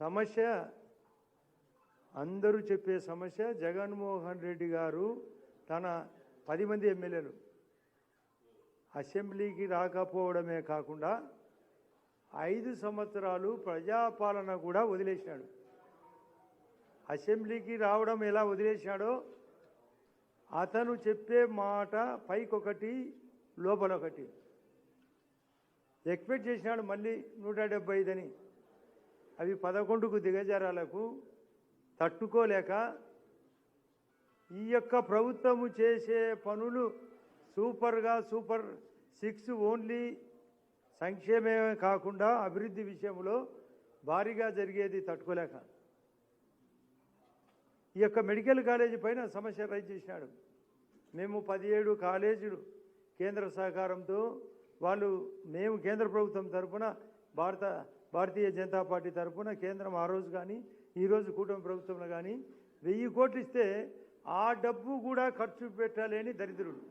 సమస్య అందరూ చెప్పే సమస్య జగన్మోహన్ రెడ్డి గారు తన పది మంది ఎమ్మెల్యేలు. అసెంబ్లీకి రాకపోవడమే కాకుండా ఐదు సంవత్సరాలు ప్రజాపాలన కూడా వదిలేసినాడు. అసెంబ్లీకి రావడం ఎలా వదిలేసినాడో అతను చెప్పే మాట పైకొకటి లోపల ఒకటి ఎక్స్పెక్ట్ చేసినాడు మళ్ళీ నూట డెబ్బై ఐదని అవి పదకొండుకు దిగజారాలకు తట్టుకోలేక ఈ యొక్క ప్రభుత్వము చేసే పనులు సూపర్గా సూపర్ సిక్స్ ఓన్లీ సంక్షేమమే కాకుండా అభివృద్ధి విషయంలో భారీగా జరిగేది తట్టుకోలేక. ఈ యొక్క మెడికల్ కాలేజీ పైన సమస్య రైజ్ చేసినాడు. మేము పదిహేడు కాలేజీలు కేంద్ర సహకారంతో వాళ్ళు మేము కేంద్ర ప్రభుత్వం తరఫున భారత భారతీయ జనతా పార్టీ తరఫున కేంద్రం ఆ రోజు కానీ ఈరోజు కూటమి ప్రభుత్వంలో కానీ వెయ్యి కోట్లు ఇస్తే ఆ డబ్బు కూడా ఖర్చు పెట్టలేని దరిద్రులు.